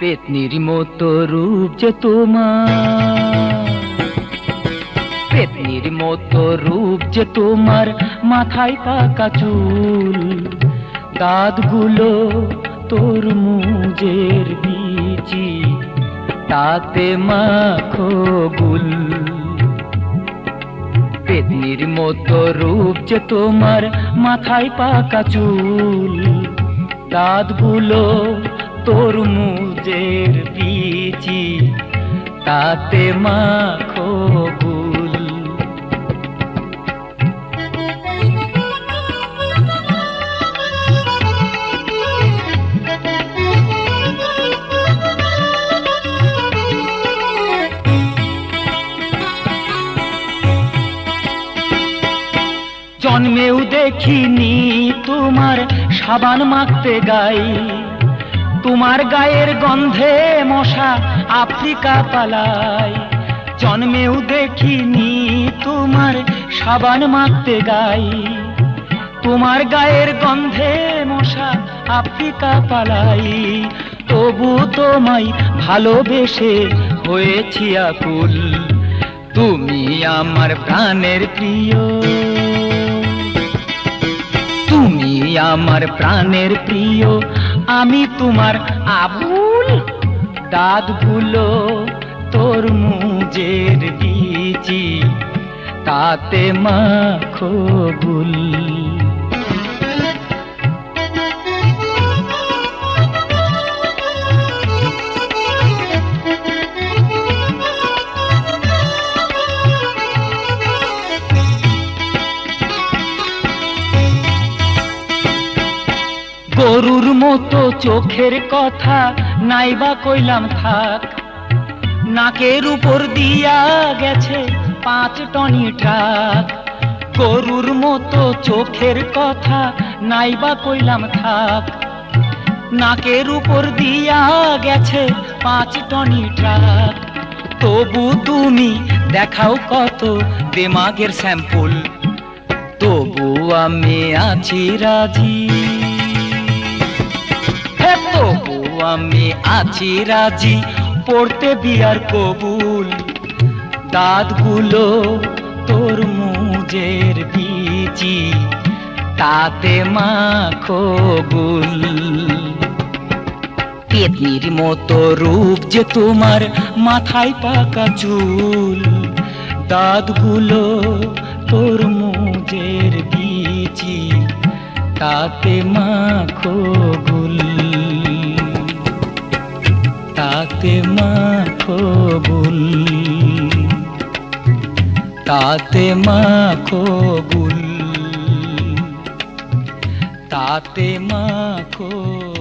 পেতনির মতো রূপ যে তোমার। পেতনির মতো রূপ যে তোমার, মাথায় পাকা চুল, দাঁতগুলো তোর মুজের বিচি তাতে মাখো গুল। পেতনির মতো রূপ যে তোমার, মাথায় পাকা চুল, দাঁতগুলো তোর মুজের বিচি তাতে মাখো গুল। জন্মেও দেখিনি তোমার সাবান মাখতে গাই। তোমার গায়ের গন্ধে মশা আফ্রিকা পালায়। জন্মেও দেখিনি তোমার সাবান মাখতে গাই। তোমার গায়ের গন্ধে মশা আফ্রিকা পালাই তবু তোমায় ভালোবেসে হয়েছি আকুল। তুমি আমার প্রাণের প্রিয়। তুমি আমার প্রাণের প্রিয়। আমি তোমার আবুল দাঁতগুলো তোর মুজের বিচি তাতে মা গুল গরুর মতো চোখের কথা নাইবা কইলাম থাক। নাকের উপর দিয়া গেছে পাঁচ টনি ট্রাক। গরুর মতো চোখের কথা নাইবা কইলাম থাক। নাকের উপর দিয়া গেছে পাঁচ টনি ট্রাক। তবু তুমি দেখাও কত দেমাগের স্যাম্পল। তবু আমি আছি রাজি। আমি আছি রাজি, পড়তে বিয়ার কবুল। দাঁতগুলো তোর মুজের বিচি তাতে মাখো গুল পেতনির মতো রূপ যে তোমার মাথায় পাকা চুল, দাঁতগুলো তোর মুজের বিচি তাতে মাখো গুল গুল তাতে মা কবুল। তাতে মা গুল